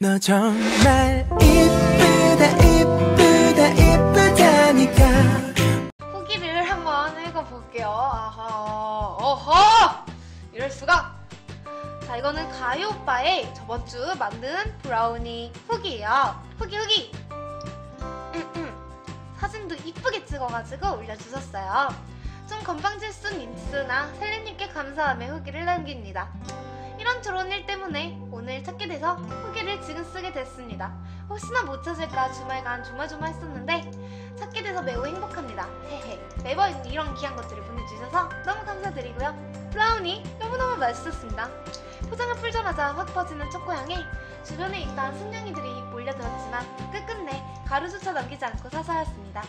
너 정말 이쁘다 이쁘다 이쁘다니까 후기를 한번 읽어볼게요. 아하, 어허! 이럴 수가! 자, 이거는 가요 오빠의 저번 주 만든 브라우니 후기예요. 후기, 후기! 사진도 이쁘게 찍어가지고 올려주셨어요. 좀 건방질순 민트나 셀리님께 감사함의 후기를 남깁니다. 이런 저런 일 때문에 오늘 찾게 돼서 후기를 지금 쓰게 됐습니다. 혹시나 못 찾을까 주말간 조마조마 했었는데 찾게 돼서 매우 행복합니다. 헤헤. 매번 이런 귀한 것들을 보내주셔서 너무 감사드리고요. 브라우니 너무너무 맛있었습니다. 포장을 풀자마자 확 퍼지는 초코향에 주변에 있던 순냥이들이 몰려들었지만 끝끝내 가루조차 남기지 않고 사사였습니다.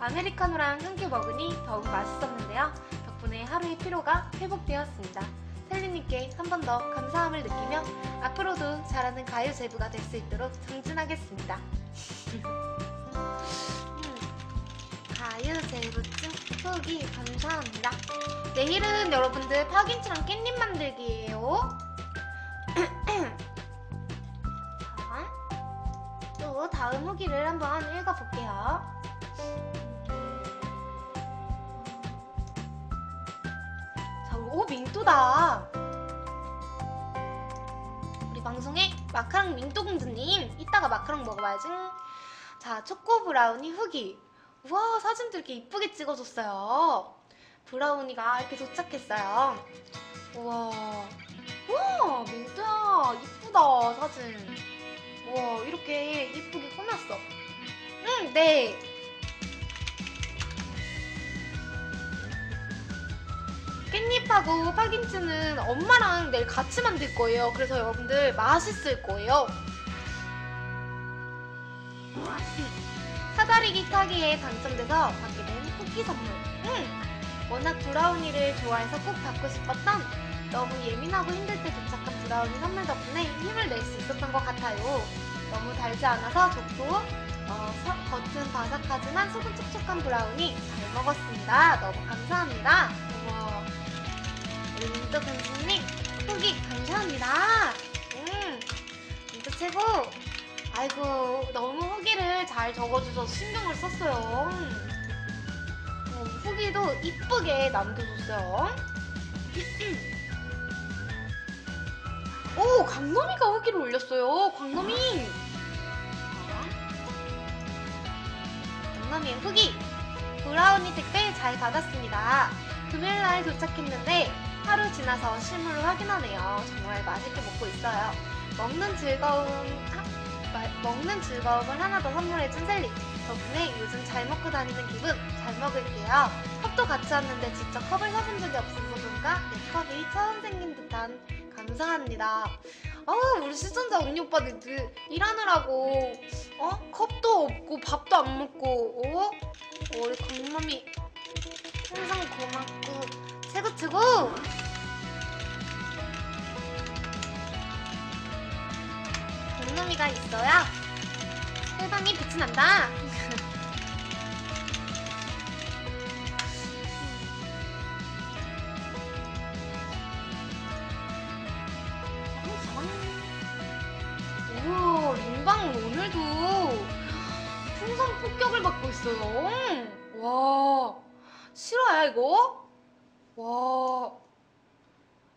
아메리카노랑 함께 먹으니 더욱 맛있었는데요. 덕분에 하루의 피로가 회복되었습니다. 셀리님께 한 번 더 감사함을 느끼며 앞으로도 잘하는 가요 제부가 될 수 있도록 정진하겠습니다. 음, 가요 제부증 후기 감사합니다. 내일은 여러분들 파김치랑 깻잎 만들기예요. 자, 또 다음 후기를 한번 읽어볼게요. 오 민또다. 우리 방송에 마카롱 민또 공주님 이따가 마카롱 먹어봐야지. 자, 초코 브라우니 후기. 우와 사진도 이렇게 이쁘게 찍어줬어요. 브라우니가 이렇게 도착했어요. 우와, 우와 민트야 이쁘다 사진. 우와 이렇게 이쁘게 꾸몄어. 응, 네. 깻잎하고 파김치는 엄마랑 내일 같이 만들 거예요. 그래서 여러분들 맛있을 거예요. 사다리기 타기에 당첨돼서 받게 된 쿠키 선물. 응. 워낙 브라우니를 좋아해서 꼭 받고 싶었던 너무 예민하고 힘들 때 도착한 브라우니 선물 덕분에 힘을 낼 수 있었던 것 같아요. 너무 달지 않아서 좋고 어, 서- 겉은 바삭하지만 속은 촉촉한 브라우니 잘 먹었습니다. 너무 감사합니다. 민트 공주님 후기 감사합니다. 음, 민트 최고. 아이고 너무 후기를 잘 적어주셔서 신경을 썼어요. 음. 어, 후기도 이쁘게 남겨줬어요. 오 강놈이가 후기를 올렸어요. 광놈이. 강놈이의 후기. 브라우니 택배 잘 받았습니다. 금요일 날 도착했는데 하루 지나서 실물을 확인하네요. 정말 맛있게 먹고 있어요. 먹는 즐거움, 하- 마- 먹는 즐거움을 하나 더 선물해 준 셀리. 덕분에 요즘 잘 먹고 다니는 기분 잘 먹을게요. 컵도 같이 왔는데 직접 컵을 사본 적이 없어서 그런가 내 컵이 처음 생긴 듯한 감사합니다. 아 우리 시청자 언니 오빠들 그 일하느라고 어 컵도 없고 밥도 안 먹고 어 세상이 빛이 난다. 우와, 링방 오늘도 풍선 폭격을 받고 있어요. 와, 실화야 이거? 와,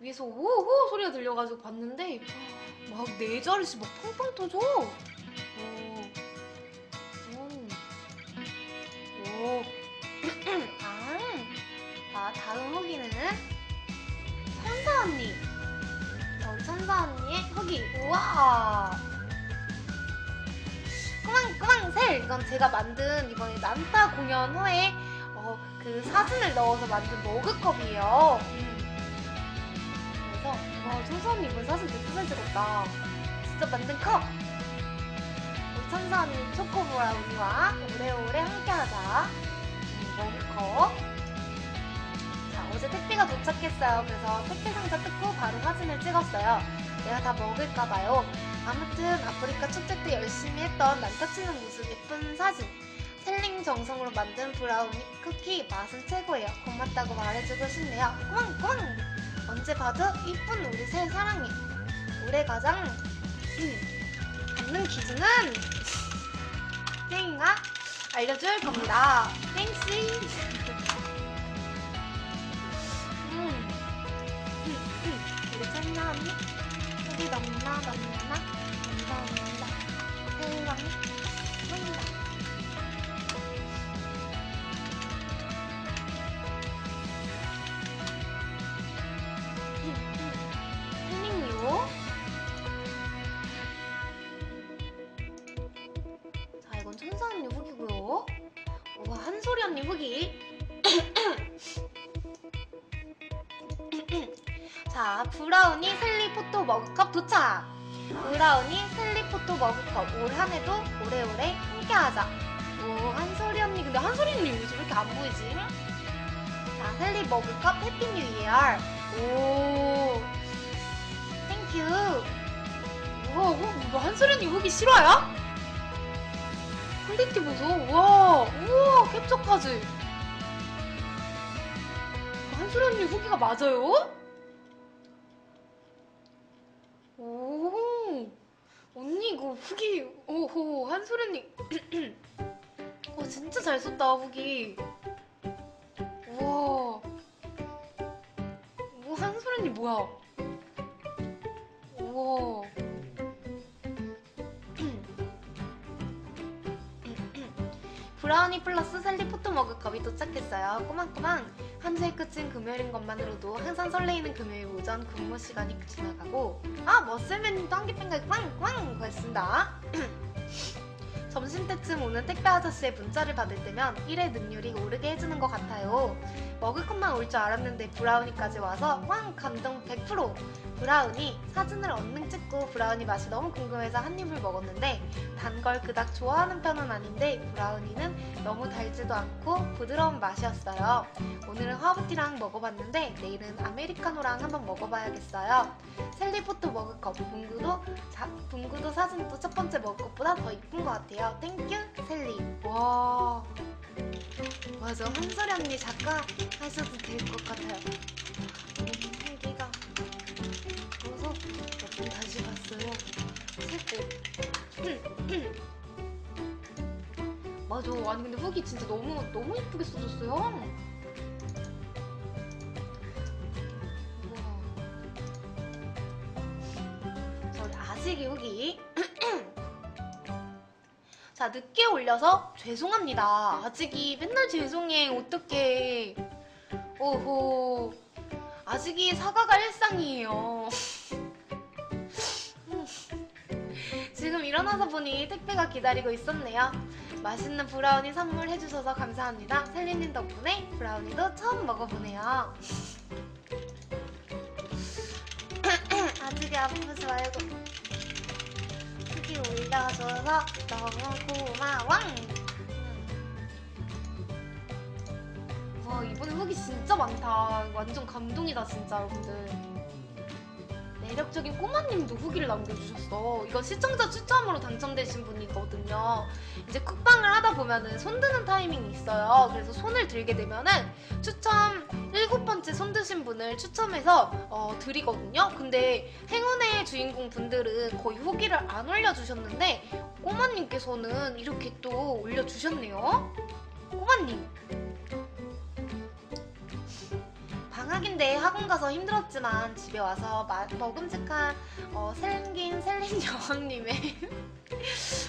위에서 오호 소리가 들려가지고 봤는데 막 네 자릿수 막 펑펑 터져. 오. 오. 아. 자, 다음 후기는 천사 언니. 전 천사 언니의 후기. 우와. 꾸망꾸망 셀. 이건 제가 만든 이번에 난타 공연 후에 어, 그 사진을 넣어서 만든 머그컵이에요. 음. 그래서 와 천사 언니 이번 사진 되게 잘 찍었다. 직접 만든 컵. 우리 천사 언니 초코 브라우니와 오래오래 함께하자. 음, 머그컵. 자 어제 택배가 도착했어요. 그래서 택배 상자 뜯고 바로 사진을 찍었어요. 내가 다 먹을까봐요. 아무튼 아프리카 축제 때 열심히 했던 난타치는 모습 예쁜 사진. 셀링 정성으로 만든 브라우니 쿠키 맛은 최고예요. 고맙다고 말해주고 싶네요. 꾸망꾸망! 언제 봐도 이쁜 우리 새 사랑해. 올해 가장 받는 기준은 땡이가 알려줄 겁니다. 땡씨. 음. 우리 짠나 언니? 우리 넘나 넘나 넘나 세상이 머그컵 도착. 브라우니 셀리 포토 머그컵 올 한해도 오래오래 함께하자. 오, 한소리 언니. 근데 한소리 언니 요즘 왜 이렇게 안 보이지? 자, 셀리 머그컵 해피 뉴 이어. 오. 땡큐. 우와, 이거 한소련이 후기 실화야? 퀄리티 보소. 우와, 우와, 캡처까지. 한소련이 후기가 맞아요? 오, 언니 이거 후기, 오호, 한소련이. 와, 진짜 잘 썼다, 후기. 우와. 오, 한소련이 뭐야? 우와. 브라우니 플러스 셀리 포토 머그컵이 도착했어요. 꼬망꼬망. 한 주의 끝인 금요일인 것만으로도 항상 설레이는 금요일 오전 근무 시간이 지나가고 아 머슬맨님도 한기핑글 꽝꽝 했습니다. 점심때쯤 오는 택배 아저씨의 문자를 받을 때면 일의 능률이 오르게 해주는 것 같아요. 머그컵만 올 줄 알았는데 브라우니까지 와서 왕 감동 100% 브라우니 사진을 얼른 찍고 브라우니 맛이 너무 궁금해서 한 입을 먹었는데 단 걸 그닥 좋아하는 편은 아닌데 브라우니는 너무 달지도 않고 부드러운 맛이었어요. 오늘은 허브티랑 먹어봤는데 내일은 아메리카노랑 한번 먹어봐야겠어요. 셀리포토 머그컵 분구도 자, 분구도 사진도 첫 번째 머그컵보다 더 이쁜 것 같아요. 땡큐 셀리. 와 맞아 한솔이 언니 작가 하셔도 될 것 같아요. 헬기가 그래서 몇번 다시 봤어요. 최고. 맞아. 아니 근데 후기 진짜 너무 너무 예쁘게 써줬어요. 올려서 죄송합니다. 아직이 맨날 죄송해. 어떡해. 오호. 아직이 사과가 일상이에요. 지금 일어나서 보니 택배가 기다리고 있었네요. 맛있는 브라우니 선물해주셔서 감사합니다. 셀리님 덕분에 브라우니도 처음 먹어보네요. 아직이 아프지 말고 올려줘서 너무 고마워. 와 이번에 후기 진짜 많다. 완전 감동이다 진짜 여러분들. 매력적인 꼬마님도 후기를 남겨주셨어. 이거 시청자 추첨으로 당첨되신 분이거든요. 이제 쿡방을 하다 보면은 손드는 타이밍이 있어요. 그래서 손을 들게 되면은 추첨 일곱 번째 손 드신 분을 추첨해서 어, 드리거든요. 근데 행운의 주인공 분들은 거의 후기를 안 올려주셨는데 꼬마님께서는 이렇게 또 올려주셨네요. 꼬마님. 방학인데 학원 가서 힘들었지만 집에 와서 마- 먹음직한 어, 생긴 셀린 여왕님의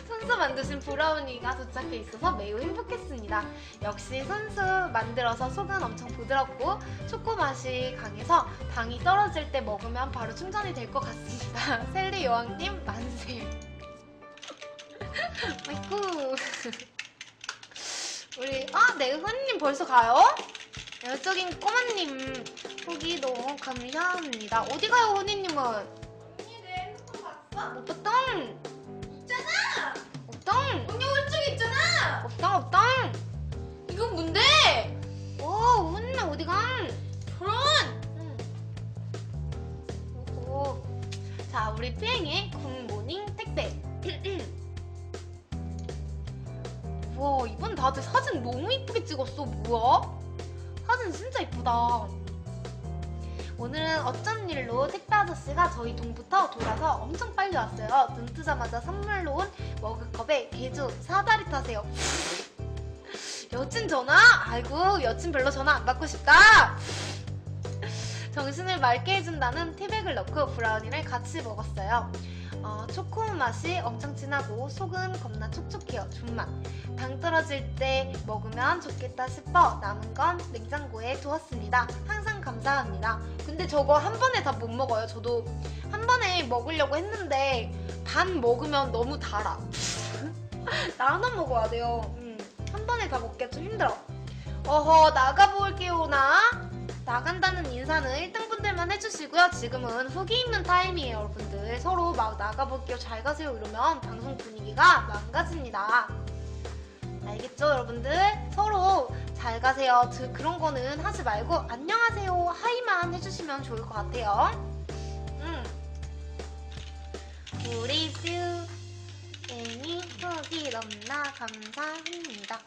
손수 만드신 브라우니가 도착해 있어서 매우 행복했습니다. 역시 손수 만들어서 속은 엄청 부드럽고 초코 맛이 강해서 당이 떨어질 때 먹으면 바로 충전이 될 것 같습니다. 셀리 여왕님 만세. 아이쿠. 우리 아, 네, 흔님 벌써 가요? 이쪽인 꼬마님 후기 너무 감사합니다. 어디 가요, 흔희님은? 언니 내 핸드폰 봤어? 없당! 있잖아! 없당! 언니 오른쪽에 있잖아! 없당, 없당! 이건 뭔데? 오, 흔희 어디 가? 그런! 오. 자, 우리 피행의 굿모닝 택배. 우와, 이번 다들 사진 너무 이쁘게 찍었어. 뭐야? 사진 진짜 이쁘다. 오늘은 어쩐 일로 택배 아저씨가 저희 동부터 돌아서 엄청 빨리 왔어요. 눈 뜨자마자 선물로 온 머그컵에 개주 사다리 타세요. 여친 전화? 아이고 여친 별로 전화 안 받고 싶다. 정신을 맑게 해준다는 티백을 넣고 브라우니를 같이 먹었어요. 어, 초코 맛이 엄청 진하고 속은 겁나 촉촉해요. 존맛. 당 떨어질 때 먹으면 좋겠다 싶어 남은 건 냉장고에 두었습니다. 항상 감사합니다. 근데 저거 한 번에 다 못 먹어요. 저도 한 번에 먹으려고 했는데 반 먹으면 너무 달아. 나눠 먹어야 돼요. 음, 한 번에 다 먹기가 좀 힘들어. 어허 나가볼게요 나. 나간다는 인사는 1등분들만 해주 시고요. 지금은 후기 있는 타임이에요, 여러분들. 서로 막 나가볼게요, 잘 가세요 이러면 방송 분위기가 망가집니다. 알겠죠, 여러분들? 서로 잘 가세요. 드- 그런 거는 하지 말고 안녕하세요, 하이만 해주시면 좋을 것 같아요. 음. 우리 뷰 애니 후기 넘나 감사합니다.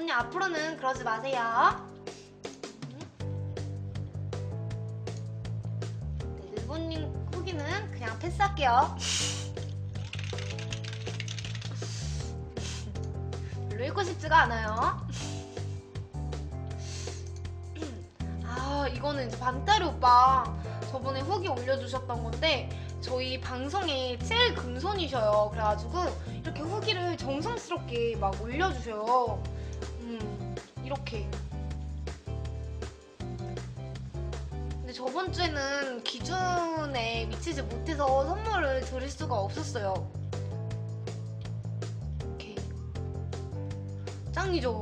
네, 늘보님 앞으로는 그러지 마세요. 네, 늘보님 후기는 그냥 패스할게요. 별로 읽고 싶지가 않아요. 아, 이거는 이제 반따리 오빠 저번에 후기 올려주셨던 건데 저희 방송에 제일 금손이셔요. 그래가지고 이렇게 후기를 정성스럽게 막 올려주셔요. 음, 이렇게. 근데 저번 주에는 기준에 미치지 못해서 선물을 드릴 수가 없었어요. 이렇게. 짱이죠?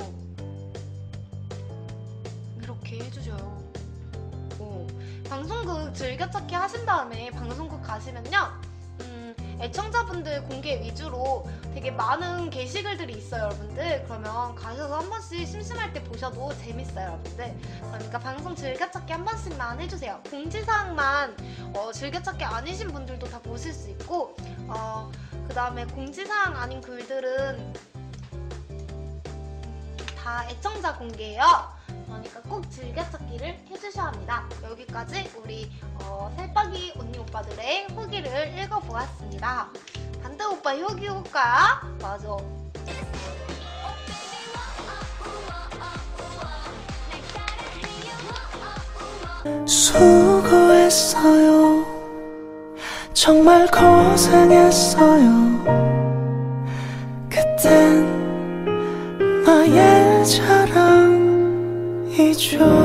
이렇게. 오. 방송국 즐겨찾기 하신 다음에 방송국 가시면요. 음, 애청자분들 공개 위주로 되게 많은 게시글들이 있어요, 여러분들. 그러면 가셔서 한 번씩 심심할 때 보셔도 재밌어요, 여러분들. 그러니까 방송 즐겨찾기 한 번씩만 해주세요. 공지사항만 어, 즐겨찾기 아니신 분들도 다 보실 수 있고, 어, 그 다음에 공지사항 아닌 글들은 음, 다 애청자 공개예요. 그러니까 꼭 즐겨찾기를 해주셔야 합니다. 여기까지 우리 어, 살박이 언니 오빠들의 후기를 읽어보았습니다. 반대 오빠 후기 볼까? 맞아. 수고했어요. 정말 고생했어요. show.